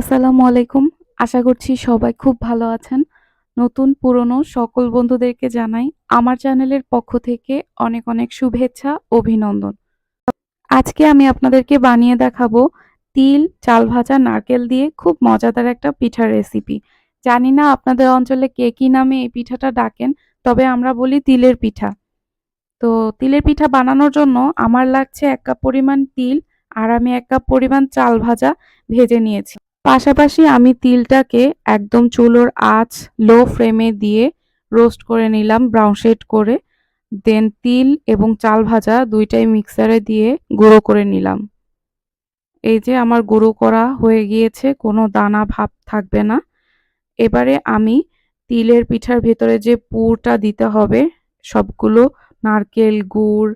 আসসালামু আলাইকুম। আশা করছি সবাই খুব ভালো আছেন। নতুন পুরনো সকল বন্ধুদেরকে জানাই আমার চ্যানেলের পক্ষ থেকে অনেক, অনেক শুভেচ্ছা, অভিনন্দন। আজকে আমি আপনাদেরকে বানিয়ে দেখাবো তিল, চাল ভাজা, নারকেল দিয়ে খুব মজাদার একটা পিঠার রেসিপি। জানি না আপনাদের অঞ্চলে কে কি নামে এই পিঠাটা ডাকেন, তবে আমরা বলি তিলের পিঠা। তো তিলের পিঠা বানানোর জন্য আমার লাগছে এক কাপ পরিমাণ তিল আর আমি এক কাপ পরিমাণ চাল ভাজা ভেজে নিয়েছি। পাশাপাশি আমি তিলটাকে একদম চুলোর আঁচ লো ফ্লেমে দিয়ে রোস্ট করে নিলাম ব্রাউন শেড করে। দেন তিল এবং চাল ভাজা দুইটাই মিক্সারে দিয়ে গুঁড়ো করে নিলাম। এই যে আমার গুঁড়ো করা হয়ে গিয়েছে, কোনো দানা ভাব থাকবে না। এবারে আমি তিলের পিঠার ভেতরে যে পুরটা দিতে হবে সবগুলো নারকেল, গুড়,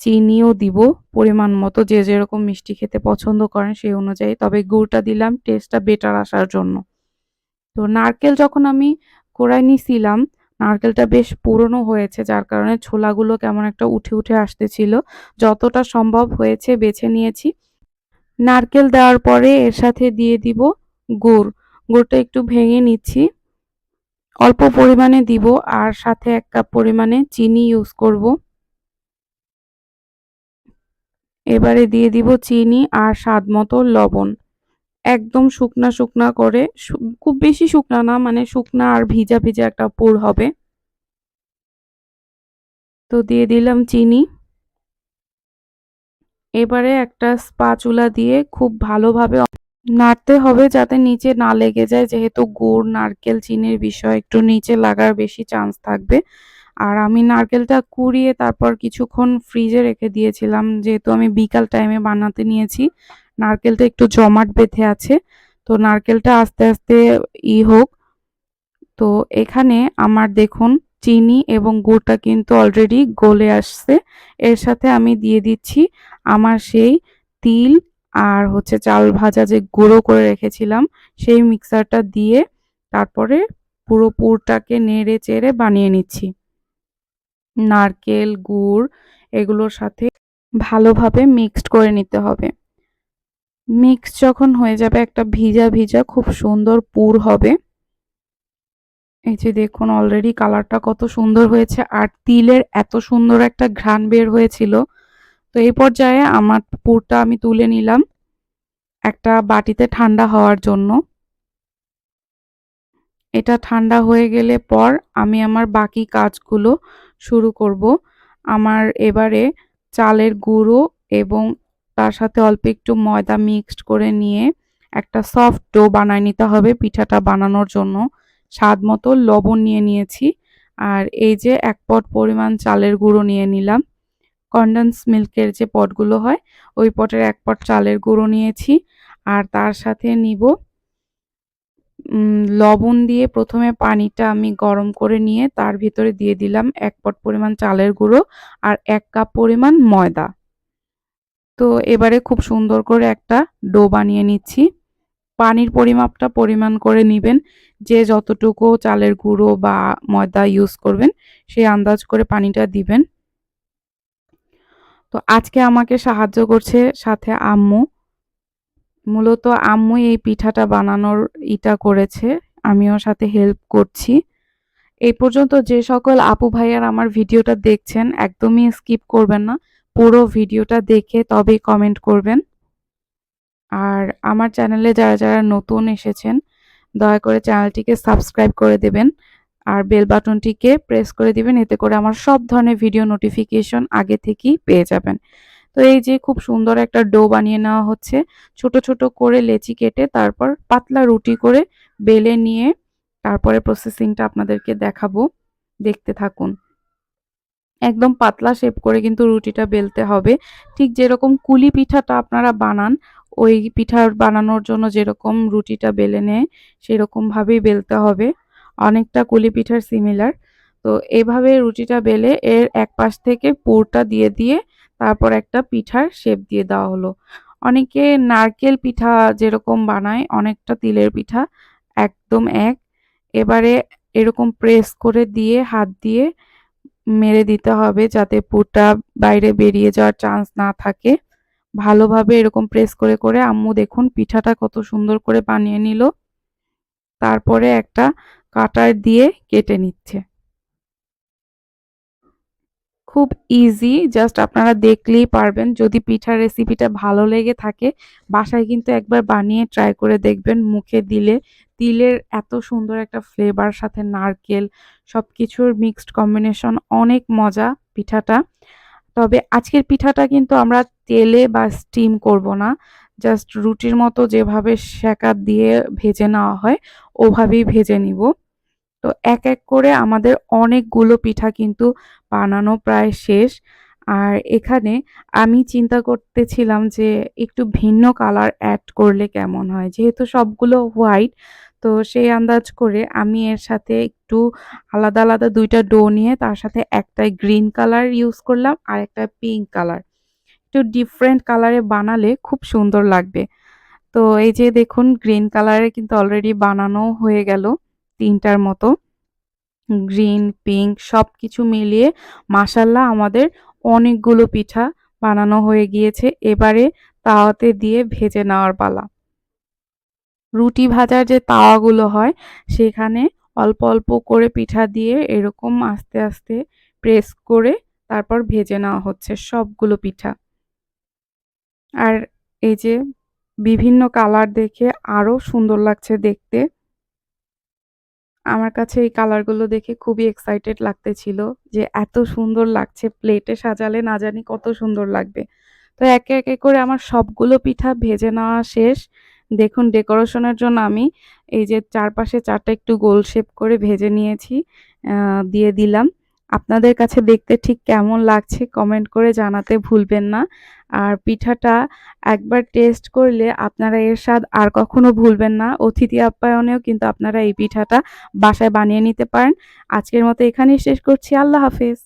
চিনিও দিব পরিমাণ মতো যে যেরকম মিষ্টি খেতে পছন্দ করেন সেই অনুযায়ী। তবে গুড়টা দিলাম টেস্টটা বেটার আসার জন্য। তো নারকেল যখন আমি কোড়ায় নিছিলাম, নারকেলটা বেশ পুরনো হয়েছে যার কারণে ছোলাগুলো কেমন একটা উঠে, উঠে আসতেছিল। যতটা সম্ভব হয়েছে বেছে নিয়েছি। নারকেল দেওয়ার পরে এর সাথে দিয়ে দিব গুড়। গুড়টা একটু ভেঙে নিচ্ছি। অল্প পরিমাণে দিব আর সাথে এক কাপ পরিমাণে চিনি ইউজ করব। এবারে দিয়ে দিব চিনি আর স্বাদ মতো লবণ। একদম শুকনা, শুকনা করে খুব বেশি শুকনা না মানে শুকনা আর ভিজা, ভিজা একটা পুর হবে। তো দিয়ে দিলাম চিনি। এবারে একটা স্পাচুলা দিয়ে খুব ভালোভাবে নাড়তে হবে যাতে নিচে না লেগে যায় যেহেতু গুড়, নারকেল, চিনির বিষয় একটু নিচে লাগার বেশি চান্স থাকবে। আর আমি নারকেলটা কুড়িয়ে তারপর কিছুক্ষণ ফ্রিজে রেখে দিয়েছিলাম যেহেতু আমি বিকাল টাইমে বানাতে নিয়েছি। নারকেলটা একটু জমাট বেঁধে আছে। তো নারকেলটা আস্তে, আস্তে ই হোক। তো এখানে আমার দেখুন চিনি এবং গুড়টা কিন্তু অলরেডি গলে আসছে। এর সাথে আমি দিয়ে দিচ্ছি আমার সেই তিল আর হচ্ছে চাল ভাজা যে গুঁড়ো করে রেখেছিলাম সেই মিক্সারটা দিয়ে তারপরে পুরো পুরটাকে নেড়ে চেড়ে বানিয়ে নিচ্ছি। নারকেল, গুড় এগুলোর সাথে ভালোভাবে মিক্সড করে নিতে হবে। মিক্স যখন হয়ে যাবে একটা ভিজা, ভিজা খুব সুন্দর পুর হবে। এই যে দেখুন অলরেডি কালারটা কত সুন্দর হয়েছে আর তিলের এত সুন্দর একটা ঘ্রাণ বের হয়েছিল। তো এই পর্যায়ে আমার পুরটা আমি তুলে নিলাম একটা বাটিতে ঠান্ডা হওয়ার জন্য। এটা ঠান্ডা হয়ে গেলে পর আমি আমার বাকি কাজগুলো শুরু করব। আমার এবারে চালের গুঁড়ো এবং তার সাথে অল্প একটু ময়দা মিক্সড করে নিয়ে একটা সফট ডো বানায় নিতে হবে পিঠাটা বানানোর জন্য। স্বাদ মতো লবণ নিয়ে নিয়েছি আর এই যে এক পট পরিমাণ চালের গুঁড়ো নিয়ে নিলাম। কনডেন্স মিল্কের যে পটগুলো হয়, ওই পটের এক পট চালের গুঁড়ো নিয়েছি আর তার সাথে নিব লবণ দিয়ে প্রথমে পানিটা আমি গরম করে নিয়ে তার ভিতরে দিয়ে দিলাম এক পট পরিমাণ চালের গুঁড়ো আর এক কাপ পরিমাণ ময়দা। তো এবারে খুব সুন্দর করে একটা ডো বানিয়ে নিচ্ছি। পানির পরিমাপটা পরিমাণ করে নেবেন। যে যতটুকু চালের গুঁড়ো বা ময়দা ইউজ করবেন, সেই আন্দাজ করে পানিটা দিবেন। তো আজকে আমাকে সাহায্য করছে সাথে আম্মু। মূলত আম্মু এই পিঠাটা বানানোর ইটা করেছে, আমিও সাথে হেল্প করছি। এই পর্যন্ত যে সকল আপু ভাইয়ার আমার ভিডিওটা দেখছেন, একদমই স্কিপ করবেন না, পুরো ভিডিওটা দেখে তবেই কমেন্ট করবেন। আর আমার চ্যানেলে যারা যারা নতুন এসেছেন, দয়া করে চ্যানেলটিকে সাবস্ক্রাইব করে দেবেন আর বেল বাটনটিকে প্রেস করে দিবেন, এতে করে আমার সব ধরনের ভিডিও নোটিফিকেশন আগে থেকেই পেয়ে যাবেন। তো এই যে খুব সুন্দর একটা ডো বানিয়ে নেওয়া হচ্ছে। ছোট ছোট করে লেচি কেটে তারপর পাতলা রুটি করে বেলে নিয়ে তারপরে প্রসেসিংটা আপনাদেরকে দেখাবো। দেখতে থাকুন। একদম পাতলা শেপ করে কিন্তু রুটিটা বেলতে হবে। ঠিক যেরকম কুলি পিঠাটা আপনারা বানান, ওই পিঠা বানানোর জন্য যেরকম রুটিটা বেলে নেয়, সেরকমভাবেই বেলতে হবে। অনেকটা কুলি পিঠার সিমিলার তো এভাবে রুটিটা বেলে এর এক পাশ থেকে পুরটা দিয়ে দিয়ে তারপর একটা পিঠার শেপ দিয়ে দেওয়া হলো। অনেকে নারকেল পিঠা যেরকম বানায়, অনেকটা তিলের পিঠা, একদম এক। এবারে এরকম প্রেস করে দিয়ে, হাত দিয়ে মেরে দিতে হবে যাতে পুরটা বাইরে বেরিয়ে যাওয়ার চান্স না থাকে। ভালোভাবে এরকম প্রেস করে করে আম্মু দেখুন পিঠাটা কত সুন্দর করে বানিয়ে নিল। তারপরে একটা কাটার দিয়ে কেটে নিচ্ছে। খুব ইজি জাস্ট আপনারা দেখলেই পারবেন। যদি পিঠার রেসিপিটা ভালো লেগে থাকে, বাসায় কিন্তু একবার বানিয়ে ট্রাই করে দেখবেন, মুখে দিলে। তিলের এত সুন্দর একটা ফ্লেভার সাথে নারকেল সব কিছুর মিক্সড কম্বিনেশন অনেক মজা পিঠাটা। তবে আজকের পিঠাটা কিন্তু আমরা তেলে বা স্টিম করব না। জাস্ট রুটির মতো যেভাবে সেকা দিয়ে ভেজে নেওয়া হয়, ওভাবেই ভেজে নিব। তো এক এক করে আমাদের অনেকগুলো পিঠা কিন্তু বানানো প্রায় শেষ। আর এখানে আমি চিন্তা করতেছিলাম যে একটু ভিন্ন কালার অ্যাড করলে কেমন হয়? যেহেতু সবগুলো হোয়াইট তো সেই আন্দাজ করে আমি এর সাথে একটু আলাদা আলাদা দুইটা ডো নিয়ে তার সাথে একটাই গ্রিন কালার ইউজ করলাম আর একটা পিঙ্ক কালার একটু ডিফারেন্ট কালারে বানালে খুব সুন্দর লাগবে। তো এই যে দেখুন গ্রিন কালারে কিন্তু অলরেডি বানানো হয়ে গেল। তিনটার মতো। গ্রিন, পিঙ্ক সব কিছু মিলিয়ে মাসাল্লাহ আমাদের অনেকগুলো পিঠা বানানো হয়ে গিয়েছে। এবারে তাওয়াতে দিয়ে ভেজে নেওয়ার পালা। রুটি ভাজার যে তাওয়াগুলো হয়, সেখানে অল্প অল্প করে পিঠা দিয়ে এরকম আস্তে আস্তে প্রেস করে তারপর ভেজে নেওয়া হচ্ছে সবগুলো পিঠা। আর এই যে বিভিন্ন কালার দেখে আরও সুন্দর লাগছে দেখতে। আমার কাছে এই কালারগুলো দেখে খুবই এক্সাইটেড লাগতেছিল যে এত সুন্দর লাগছে প্লেটে সাজালে না জানি কত সুন্দর লাগবে। তো একে একে করে আমার সবগুলো পিঠা ভেজে নেওয়া শেষ। দেখুন ডেকোরেশনের জন্য আমি এই যে চারপাশে চারটা একটু গোল শেপ করে ভেজে নিয়েছি দিয়ে দিলাম। আপনাদের কাছে দেখতে ঠিক কেমন লাগছে কমেন্ট করে জানাতে ভুলবেন না। আর পিঠাটা একবার টেস্ট করলে আপনারা এর স্বাদ আর কখনো ভুলবেন না। অতিথি আপ্যায়নেও কিন্তু আপনারা এই পিঠাটা বাসায় বানিয়ে নিতে পারেন। আজকের মতো এখানেই শেষ করছি। আল্লাহ হাফেজ।